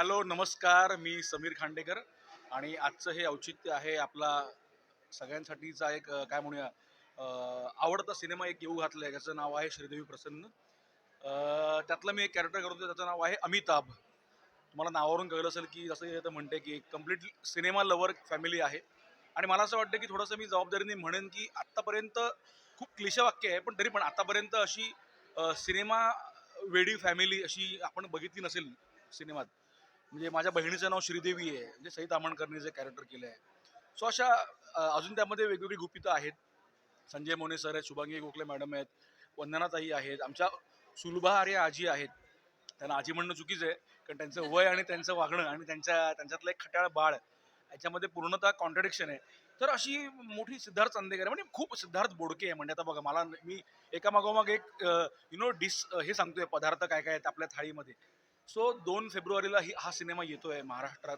Hello नमस्कार. मी समीर खांडेकर आणि आजचं हे औचित्य आहे आपला सगळ्यांसाठीचा एक काय म्हणूया आवडता सिनेमा एक येऊ घातला आहे ज्याचं नाव आहे श्रीदेवी प्रसन्न. त्यातलं मी एक कॅरेक्टर करतो त्याचं नाव आहे अमिताभ. तुम्हाला नावावरून कळलं असेल की जसं हे तर म्हणते की कंप्लीट सिनेमा लवर फॅमिली आहे. आणि मला असं वाटतं की थोडंसं मी जबाबदारीने म्हणेन की आत्तापर्यंत खूप क्लिशे वाक्य आहे पण तरी पण आत्तापर्यंत अशी सिनेमा वेडी फॅमिली अशी आपण बघितली नसेल सिनेमात. म्हणजे माझ्या बहिणीचं नाव श्रीदेवी आहे म्हणजे सई आमणकरने जे कॅरेक्टर केलं आहे. सो अशा अजून त्यामध्ये वेगवेगळी गुपितं आहेत. संजय मोने सर आहेत शुभांगी गोखले मॅडम आहेत वंदनाताई आहेत आमच्या सुलभा आर्य आजी आहेत. त्यांना आजी म्हणणं चुकीचं आहे कारण त्यांचं वय आणि त्यांचं वागणं आणि त्यांच्या त्यांच्यातलं एक खट्याळ बाळ याच्यामध्ये पूर्णतः कॉन्ट्रडिक्शन आहे. तर अशी मोठी सिद्धार्थ चांदेकर आहे. म्हणजे खूप सिद्धार्थ बोडके आहे. म्हणजे आता बघा मला मी एका मागोमाग एक यु नो डिश हे सांगतोय पदार्थ काय काय आहेत आपल्या थाळीमध्ये. सो दोन फेब्रुवारीला ही हा सिनेमा येतोय महाराष्ट्रात.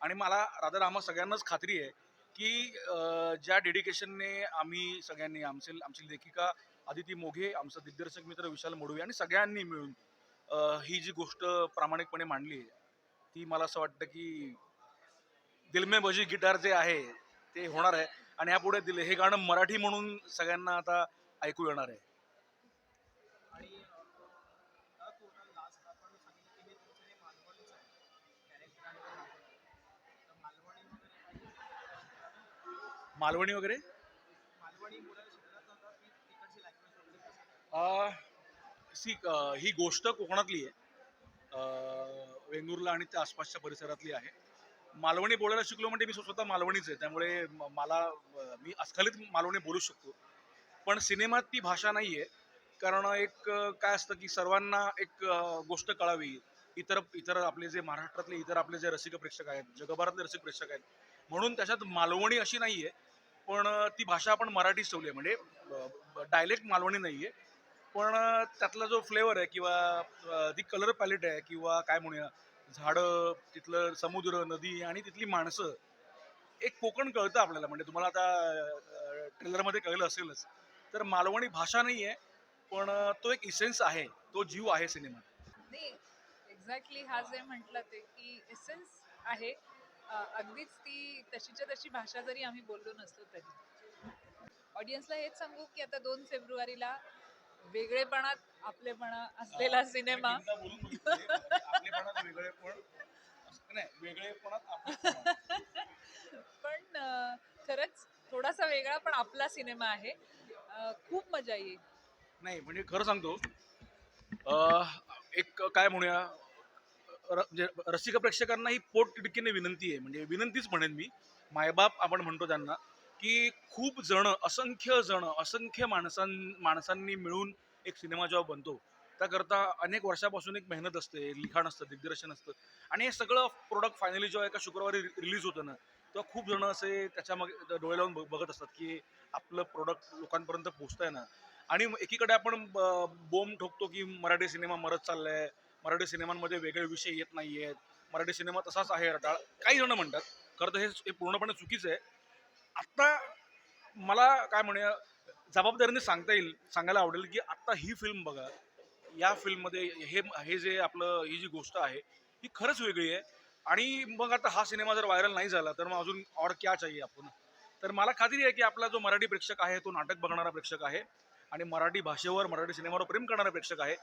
आणि मला राधा आम्हा सगळ्यांनाच खात्री आहे की ज्या डेडिकेशनने आम्ही सगळ्यांनी आमचे आमची लेखिका आदिती मोघे आमचा दिग्दर्शक मित्र विशाल मोडवे आणि सगळ्यांनी मिळून ही जी गोष्ट प्रामाणिकपणे मांडली आहे ती मला असं वाटतं की दिलमे बजी गिटार जे आहे ते होणार आहे. आणि यापुढे दिल हे गाणं मराठी म्हणून सगळ्यांना आता ऐकू येणार आहे. कसं अ, सी ही गोष्ट कोकणातली आहे. वेंगुर्ला आणि त्या आसपासच्या परिसरातली आहे. मालवणी बोलायला शिकलो म्हणजे मी स्वतः मालवणीच आहे. त्यामुळे मला मी अस्खलित मालवणी बोलू शकतो. पण सिनेमात ती भाषा नाही आहे कारण एक काय असतं की सर्वांना एक गोष्ट कळावी. इतर इतर आपले जे महाराष्ट्रातले इतर आपले जे रसिक प्रेक्षक आहेत जगभरातले रसिक प्रेक्षक आहेत. म्हणून त्याच्यात मालवणी अशी नाही आहे पण ती भाषा आपण मराठीच ठेवली आहे. म्हणजे डायलेक्ट मालवणी नाही आहे पण त्यातला जो फ्लेवर आहे किंवा ती कलर पॅलेट आहे किंवा काय म्हणूया झाडं तिथलं समुद्र नदी आणि तिथली माणसं एक कोकण कळतं आपल्याला. म्हणजे तुम्हाला आता ट्रेलरमध्ये कळलं असेलच. तर मालवणी भाषा नाही आहे पण तो एक इसेन्स आहे. तो जीव आहे सिनेमात. एक्झॅक्टली हा जे म्हटलं ते की एसेन्स आहे. अगदीच ती तशीच्या तशी भाषा जरी आम्ही बोललो नसलो तरी. ऑडियन्सला हेच सांगू की आता दोन फेब्रुवारीला वेगळेपणात आपलेपणा असलेला सिनेमा. पण खरंच थोडासा वेगळा पण आपला सिनेमा आहे. खूप मजा येईल. नाही म्हणजे खरं सांगतो एक काय म्हणूया म्हणजे रसिक प्रेक्षकांना ही पोट तिडकीने विनंती आहे. म्हणजे विनंतीच म्हणेन मी मायबाप आपण म्हणतो त्यांना की खूप जण असंख्य जण असंख्य माणसां माणसांनी मिळून एक सिनेमा जेव्हा बनतो. त्याकरता अनेक वर्षापासून एक मेहनत असते लिखाण असतं दिग्दर्शन असतं. आणि हे सगळं प्रोडक्ट फायनली जेव्हा एका शुक्रवारी रिलीज होतं ना तेव्हा खूप जण असे त्याच्यामध्ये डोळे लावून बघ- बघत असतात की आपलं प्रोडक्ट लोकांपर्यंत पोचतंय ना. आणि एकीकडे आपण ब- बोंब ठोकतो की मराठी सिनेमा मरत चाललाय मराठी सिनेमांमध्ये वेगळे विषय येत नाही आहेत मराठी सिनेमा तसाच आहे रटाळ. काही जण म्हणतात खरं तर हे हे पूर्णपणे चुकीचं आहे. आत्ता मला काय म्हणूया जबाबदारीने सांगता येईल सांगायला आवडेल की आत्ता ही फिल्म बघा. या फिल्ममध्ये हे हे जे आपलं ही जी गोष्ट आहे ही खरंच वेगळी आहे. आणि मग आता हा सिनेमा जर व्हायरल नाही झाला तर मग अजून और क्या चाहिए आपण? तर मला खात्री आहे की आपला जो मराठी प्रेक्षक आहे तो नाटक बघणारा प्रेक्षक आहे. आणि मराठी भाषेवर मराठी सिनेमावर प्रेम करणारा प्रेक्षक आहे.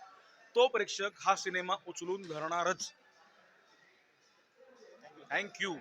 तो प्रेक्षक हा सिनेमा उचलून धरणारच. थँक्यू